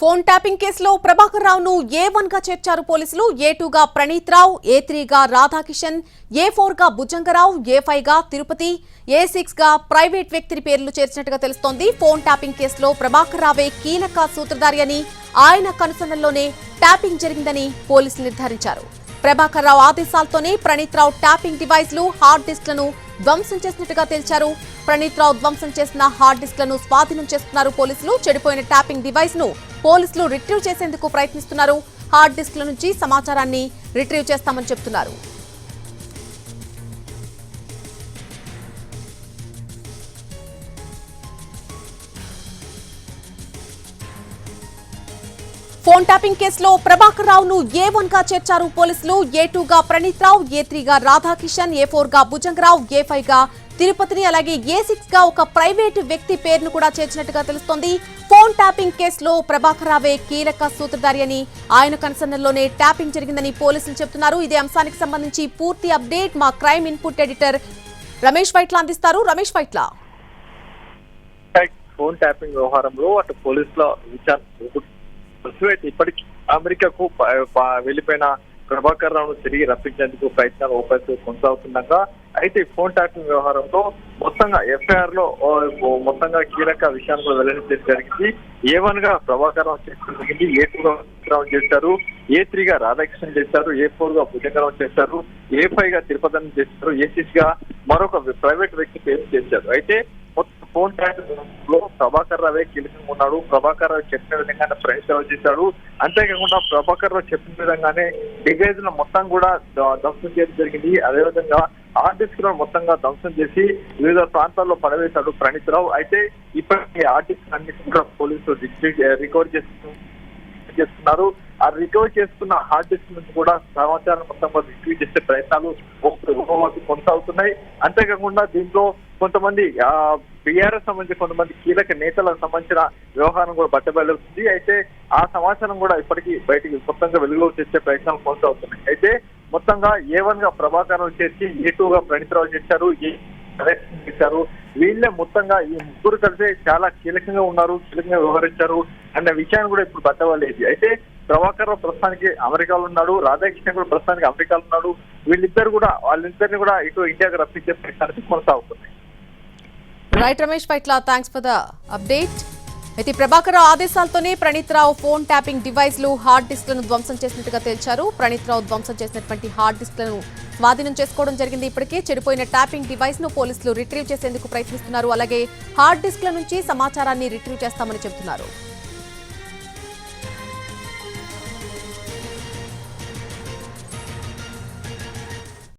Phone tapping కేసులో ప్రభాకర్ రావును ఏ వన్గా చేర్చారు పోలీసులు? ఏ టూగా ప్రణీత్ రావు ఏ త్రీగా రాధాకిషన్ ఏ ఫోర్గా భుజంగరావు ఏ ఫైవ్గా తిరుపతి ఏ సిక్స్గా ప్రైవేట్ వ్యక్తిని పేర్లు చేర్చినట్టుగా తెలుస్తోంది. ఫోన్ ట్యాపింగ్ కేసులో ప్రభాకర్ రావే కీలక సూత్రధారి అని ఆయన కనుసన్నల్లోనే ట్యాపింగ్ జరిగిందని పోలీసులు నిర్ధారించారు. ప్రభాకర్ రావు ఆదేశాలతోనే ప్రణీత్ రావు ట్యాపింగ్ డివైస్లు హార్డ్ డిస్క్లను ధ్వంసం చేసినట్టుగా తేల్చారు. ప్రణీత్ రావు ధ్వంసం చేసిన హార్డ్ డిస్క్లను స్వాధీనం చేస్తున్నారు పోలీసులు. చెడిపోయిన ట్యాపింగ్ డివైస్ను పోలీసులు రిట్రీవ్ చేసేందుకు ప్రయత్నిస్తున్నారు. హార్డ్ డిస్క్ల నుంచి సమాచారాన్ని రిట్రీవ్ చేస్తామని చెప్తున్నారు. ఫోన్ ట్యాపింగ్ కేసులో ప్రభాకర్ రావును ఏ వన్గా చేర్చారు పోలీసులు? ఏ టూగా ప్రణీత్ రావు ఏ త్రీగా రాధాకిషన్ ఏ ఫోర్గా భుజంగరావు ఏ ఫైవ్గా తిరుపతిని అలాగే ఏ సిక్స్గా ఒక ప్రైవేటు వ్యక్తి పేరును కూడా చేర్చినట్టుగా తెలుస్తోంది. ఫోన్ ట్యాపింగ్ కేసులో ప్రభాకర్ రావే కీలక సూత్రధారి అని ఆయన కన్సర్న్లోనే ట్యాపింగ్ జరిగిందని పోలీసులు చెబుతున్నారు. ఇదే అంశానికి సంబంధించి పూర్తి అప్డేట్ మా crime input editor Ramesh Vaitla అందిస్తారు. రమేష్ వైట్ల. ఫోన్ ట్యాపింగ్ వ్యవహారంలో అటు పోలీసుల విచారణ ప్రస్తుతం ఇప్పటికీ అమెరికాకు వెళ్ళిపోయిన వెళ్ళిపోయిన ప్రభాకర్ రావును తిరిగి రప్పించేందుకు ప్రయత్నాలు ఓపెన్స్ కొనసాగుతుండగా అయితే ఈ ఫోన్ ట్యాపింగ్ వ్యవహారంలో మొత్తంగా ఎఫ్ఐఆర్లో మొత్తంగా కీలక విషయాలు కూడా వెల్లడించడం జరిగింది. ఏ వన్గా ప్రభాకర్ రావు చేయడం జరిగింది ఏ టూ గా రావు చేశారు ఏ త్రీ గా రాధాకృష్ణ చేశారు ఏ ఫోర్గా భుజంగరావు చేశారు ఏ ఫైవ్గా తిరుపతి చేశారు ఏ సిక్స్గా మరొక ప్రైవేట్ వ్యక్తి పేరు చేశారు. అయితే ఫోన్లో ప్రభాకర్ రావే కీలకంగా ఉన్నాడు. ప్రభాకర్ రావు చెప్పిన విధంగానే ఫ్రెండ్స్ రావు చేశాడు. అంతేకాకుండా ప్రభాకర్ రావు చెప్పిన విధంగానే డివైజ్ మొత్తం కూడా ధ్వంసం చేయడం జరిగింది. అదేవిధంగా ఆర్టిస్ట్ డిస్క్ మొత్తంగా ధ్వంసం చేసి వివిధ ప్రాంతాల్లో పడవేశాడు ప్రణీత్ రావు. అయితే ఇప్పటికీ ఆర్టిస్ట్ అన్ని కూడా పోలీసులు రికవర్ చేస్తున్నారు. ఆ రికవర్ చేసుకున్న హార్డ్ డిస్క్ నుంచి కూడా సమాచారం మొత్తం కూడా రిట్రీవ్ చేసే ప్రయత్నాలు కొనసాగుతున్నాయి. అంతేకాకుండా దీంట్లో కొంతమంది బీఆర్ఎస్ సంబంధించి కొంతమంది కీలక నేతలకు సంబంధించిన వ్యవహారం కూడా బట్టబయలుతుంది. అయితే ఆ సమాచారం కూడా ఇప్పటికీ బయటికి మొత్తంగా వెలుగులోకి తెచ్చే ప్రయత్నాలు కొనసాగుతున్నాయి. అయితే మొత్తంగా ఏ వన్గా ప్రభాకర్ చేసి ఏ టూ గా ప్రణీతరావు చేశారు ఏ చేశారు. వీళ్ళే మొత్తంగా ఈ ముగ్గురు కలిసి చాలా కీలకంగా ఉన్నారు కీలకంగా వ్యవహరించారు అన్న విషయాన్ని కూడా ఇప్పుడు పట్టవలేదు అయితే ప్రభాకర్ ప్రస్తుతానికి అమెరికాలో ఉన్నాడు రాధాకృష్ణ కూడా ప్రస్తుతానికి అమెరికాలో ఉన్నాడు. వీళ్ళిద్దరు కూడా వాళ్ళిద్దరిని కూడా ఇటు ఇండియాకి రప్పించే ప్రయత్నానికి కొనసాగుతున్నాయి. Right Ramesh Paitla thanks for the update అయితే ప్రభాకర్ ఆదేశాలతోనే ప్రణీత్ రావు ఫోన్ ట్యాపింగ్ డివైస్లు హార్డ్ డిస్క్లను ధ్వంసం చేసినట్టుగా తేల్చారు. ప్రణీత్ రావు ధ్వంసం చేసినటువంటి హార్డ్ డిస్క్లను స్వాధీనం చేసుకోవడం జరిగింది. ఇప్పటికే చెడిపోయిన ట్యాపింగ్ డివైస్ను పోలీసులు రిట్రీవ్ చేసేందుకు ప్రయత్నిస్తున్నారు. అలాగే హార్డ్ డిస్క్ల నుంచి సమాచారాన్ని రిట్రీవ్ చేస్తామని చెబుతున్నారు.